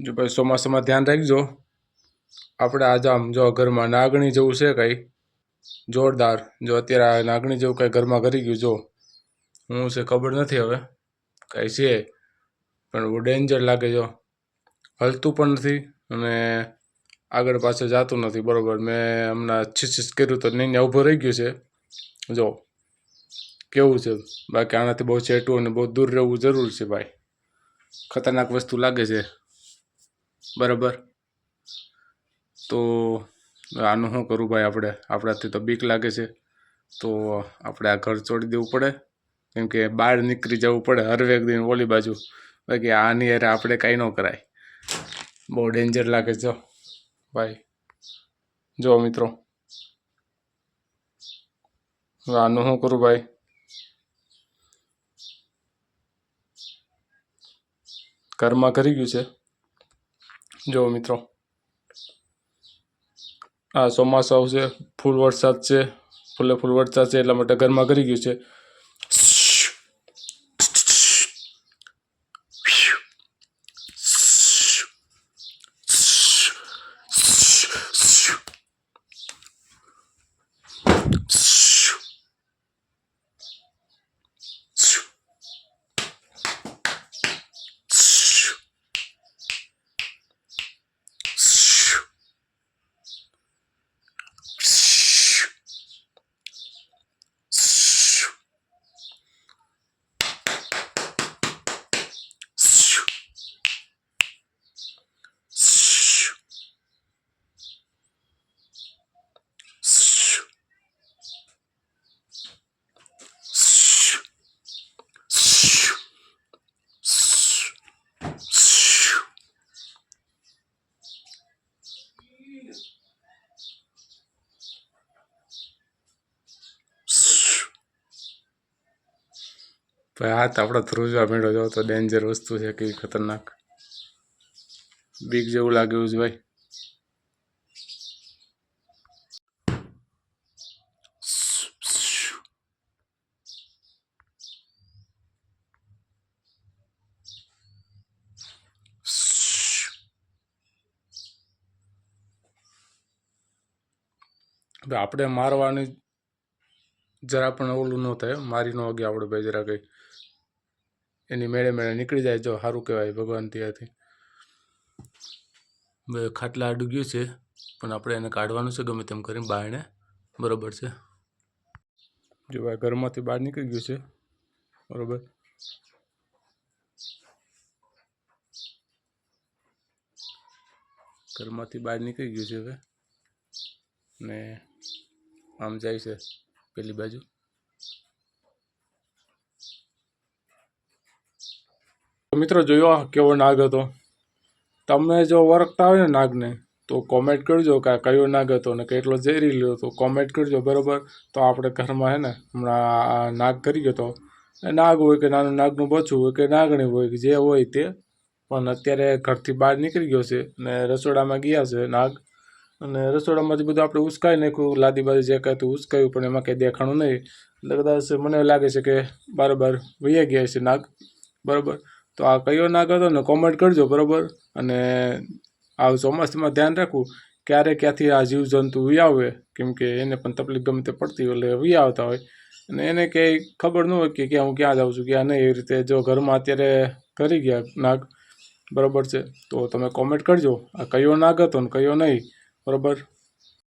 જો ભાઈ ચોમાસામાં ધ્યાન રાખજો. આપણે આજે આમ જો ઘરમાં નાગણી જેવું છે કંઈ, જોરદાર. જો અત્યારે આ નાગણી જેવું કંઈ ઘરમાં કરી ગયું, જો. હું છે ખબર નથી હવે, કાંઈ છે. પણ બહુ ડેન્જર લાગે, જો. હલતું પણ નથી અને આગળ પાછળ જતું નથી, બરોબર. મેં હમણાં છીછીસ કર્યું તો નહીં ઊભો રહી ગયું છે. જો, કેવું છે? બાકી આનાથી બહુ ચેટવું અને બહુ દૂર રહેવું જરૂર છે, ભાઈ. ખતરનાક વસ્તુ લાગે છે. બરાબર. તો આનું શું કરું ભાઈ આપણે? આપણાથી તો બીક લાગે છે. તો આપણે આ ઘર છોડી દેવું પડે. કેમ કે બહાર નીકળી જવું પડે હરવેક દિન ઓલી બાજુ. બાકી આની અરે આપણે કાંઈ ન કરાય. બહુ ડેન્જર લાગે જો. ભાઈ, જો મિત્રો. આનું શું કરું ભાઈ? ઘરમાં કરી ગયું છે. જો મિત્રો, આ ચોમાસું આવશે, ફૂલ વરસાદ છે, ફૂલે ફૂલ વરસાદ છે, એટલા માટે ઘરમાં કરી ગયું છે. ભાઈ હાથ આપણે ધ્રુજવા મેળો જાવ તો ડેન્જર વસ્તુ છે કેવી ખતરનાક. બીક જેવું લાગે એવું છે ભાઈ. આપણે મારવાની જરા પણ ઓલું ન થાય, મારી ન વાગે આપણે ભાઈ, જરા કંઈ. એની મેળે મેળે નીકળી જાય જો સારું કહેવાય ભગવાન ત્યાંથી. હવે ખાટલા આડું ગયું છે, પણ આપણે એને કાઢવાનું છે, ગમે તેમ કરીને બારણે બરોબર છે? જો ભાઈ ઘરમાંથી બહાર નીકળી ગયું છે. બરોબર. ઘરમાંથી બહાર નીકળી ગયું છે હવે. ને આમ જાય છે પેલી બાજુ. મિત્રો જોયો કેવો નાગ હતો? તમે જો ઓળખતા હોય ને નાગને, તો કોમેન્ટ કરજો કે કયો નાગ હતો ને કેટલો ઝેરી લ્યો તો કોમેન્ટ કરજો, બરાબર? તો આપણે ઘરમાં હે ને, હમણાં નાગ કરી ગયો તો નાગ હોય કે નાનું નાગનું બચ્ચું હોય કે નાગણી હોય કે જે હોય તે, પણ અત્યારે ઘરથી બહાર નીકળી ગયો છે ને રસોડામાં ગયા છે નાગ, અને રસોડામાંથી બધું આપણે ઉસકાઈ નાખ્યું લાદી બાદી જે કાંઈ હતું ઉસકાયું, પણ એમાં કંઈ દેખાણું નહીં. એટલે કદાચ મને લાગે છે કે બરાબર વૈયા ગયા છે નાગ, બરાબર? તો આ કયો નાગ હતો ને કોમેન્ટ કરજો, બરાબર? અને આ ચોમાસામાં ધ્યાન રાખવું, ક્યારે ક્યાંથી આ જીવજંતુ વી આવે, કેમ કે એને પણ તકલીફ ગમે તે પડતી હોય, એટલે વી આવતા હોય. અને એને ક્યાંય ખબર ન હોય કે ક્યાં હું ક્યાં જાઉં છું, ક્યાં નહીં એ રીતે જો ઘરમાં અત્યારે કરી ગયા નાગ, બરાબર છે? તો તમે કોમેન્ટ કરજો, આ કયો નાગ હતો ને કયો નહીં, બરાબર?